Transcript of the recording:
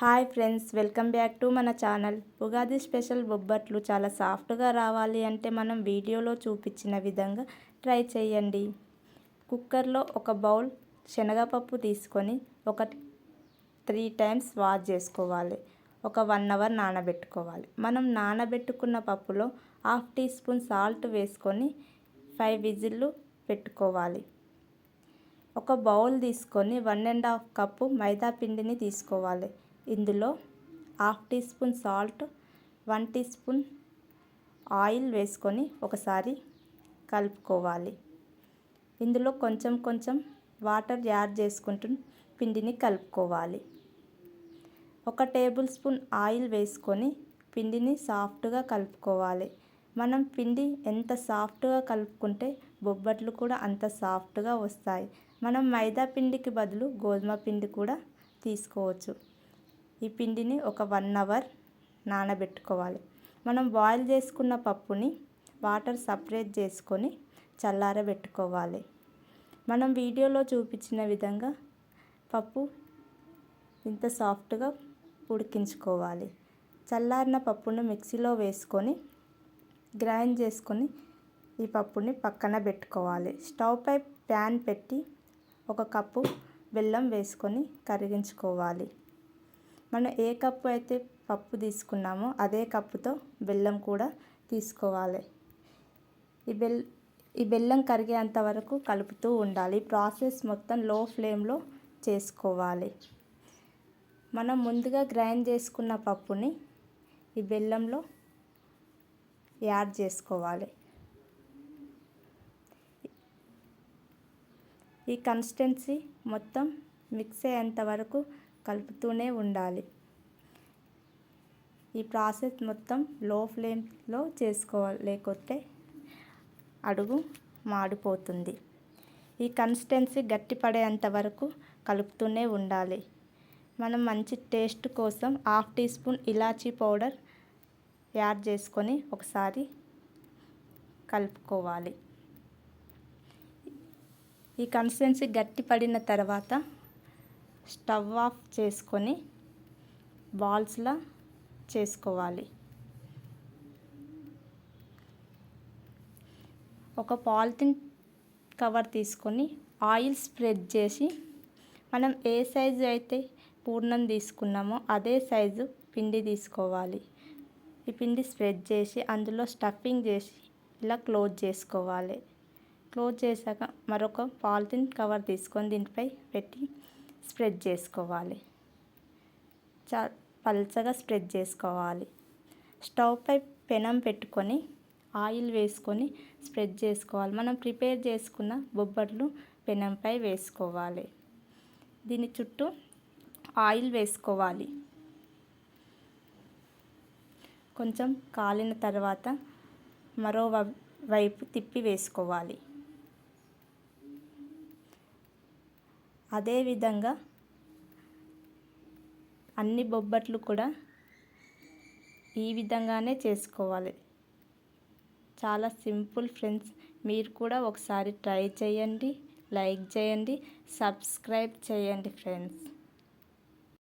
Hi friends welcome back to మన channel. Ugadi special బొబ్బట్లు చాలా సాఫ్ట్గా రావాలి అంటే మనం వీడియోలో చూపించిన విధంగా ట్రై చేయండి. కుక్కర్లో ఒక బౌల్ శనగపప్పు తీసుకొని ఒక త్రీ టైమ్స్ వాష్ చేసుకోవాలి. ఒక వన్ అవర్ నానబెట్టుకోవాలి. మనం నానబెట్టుకున్న పప్పులో హాఫ్ టీ స్పూన్ సాల్ట్ వేసుకొని ఫైవ్ విజిల్లు పెట్టుకోవాలి. ఒక బౌల్ తీసుకొని వన్ అండ్ హాఫ్ కప్పు మైదా పిండిని తీసుకోవాలి. ఇందులో half teaspoon salt one teaspoon oil వేసుకొని ఒకసారి కలుపుకోవాలి. ఇందులో కొంచెం కొంచెం వాటర్ యాడ్ చేసుకుంటూ పిండిని కలుపుకోవాలి. ఒక టేబుల్ స్పూన్ ఆయిల్ వేసుకొని పిండిని సాఫ్ట్గా కలుపుకోవాలి. మనం పిండి ఎంత సాఫ్ట్గా కలుపుకుంటే బొబ్బట్లు కూడా అంత సాఫ్ట్గా వస్తాయి. మనం మైదా పిండికి బదులు గోధుమ పిండి కూడా తీసుకోవచ్చు. ఈ పిండిని ఒక వన్ అవర్ నానబెట్టుకోవాలి. మనం బాయిల్ చేసుకున్న పప్పుని వాటర్ సపరేట్ చేసుకొని చల్లారబెట్టుకోవాలి. మనం వీడియోలో చూపించిన విధంగా పప్పు ఇంత సాఫ్ట్గా ఉడికించుకోవాలి. చల్లారిన పప్పును మిక్సీలో వేసుకొని గ్రైండ్ చేసుకొని ఈ పప్పుని పక్కన పెట్టుకోవాలి. స్టవ్ పై ప్యాన్ పెట్టి ఒక కప్పు బెల్లం వేసుకొని కరిగించుకోవాలి. మనం ఏ కప్పు అయితే పప్పు తీసుకున్నామో అదే కప్పుతో బెల్లం కూడా తీసుకోవాలి. ఈ బెల్ ఈ బెల్లం కరిగేంత వరకు కలుపుతూ ఉండాలి. ప్రాసెస్ మొత్తం లో ఫ్లేమ్లో చేసుకోవాలి. మనం ముందుగా గ్రైండ్ చేసుకున్న పప్పుని ఈ బెల్లంలో యాడ్ చేసుకోవాలి. ఈ కన్సిస్టెన్సీ మొత్తం మిక్స్ అయ్యేంత వరకు కలుపుతూనే ఉండాలి. ఈ ప్రాసెస్ మొత్తం లో ఫ్లేమ్లో చేసుకోవాలి లేకపోతే అడుగు మాడిపోతుంది. ఈ కన్సిస్టెన్సీ గట్టిపడేంత వరకు కలుపుతూనే ఉండాలి. మనం మంచి టేస్ట్ కోసం హాఫ్ టీ స్పూన్ ఇలాచీ పౌడర్ యాడ్ చేసుకొని ఒకసారి కలుపుకోవాలి. ఈ కన్సిస్టెన్సీ గట్టి పడిన తర్వాత స్టవ్ ఆఫ్ చేసుకొని బాల్స్లా చేసుకోవాలి. ఒక పాలిథిన్ కవర్ తీసుకొని ఆయిల్ స్ప్రెడ్ చేసి మనం ఏ సైజు అయితే పూర్ణం తీసుకున్నామో అదే సైజు పిండి తీసుకోవాలి. ఈ పిండి స్ప్రెడ్ చేసి అందులో స్టఫింగ్ చేసి ఇలా క్లోజ్ చేసుకోవాలి. క్లోజ్ చేశాక మరొక పాలిథిన్ కవర్ తీసుకొని దీనిపై పెట్టి స్ప్రెడ్ చేసుకోవాలి. చా పల్చగా స్ప్రెడ్ చేసుకోవాలి. స్టవ్ పై పెనం పెట్టుకొని ఆయిల్ వేసుకొని స్ప్రెడ్ చేసుకోవాలి. మనం ప్రిపేర్ చేసుకున్న బొబ్బట్లు పెనంపై వేసుకోవాలి. దీని చుట్టూ ఆయిల్ వేసుకోవాలి. కొంచెం కాలిన తర్వాత మరో వైపు తిప్పి వేసుకోవాలి. అదేవిధంగా అన్ని బొబ్బట్లు కూడా ఈ విధంగానే చేసుకోవాలి. చాలా సింపుల్ ఫ్రెండ్స్ మీరు కూడా ఒకసారి ట్రై చేయండి లైక్ చేయండి సబ్స్క్రైబ్ చేయండి ఫ్రెండ్స్.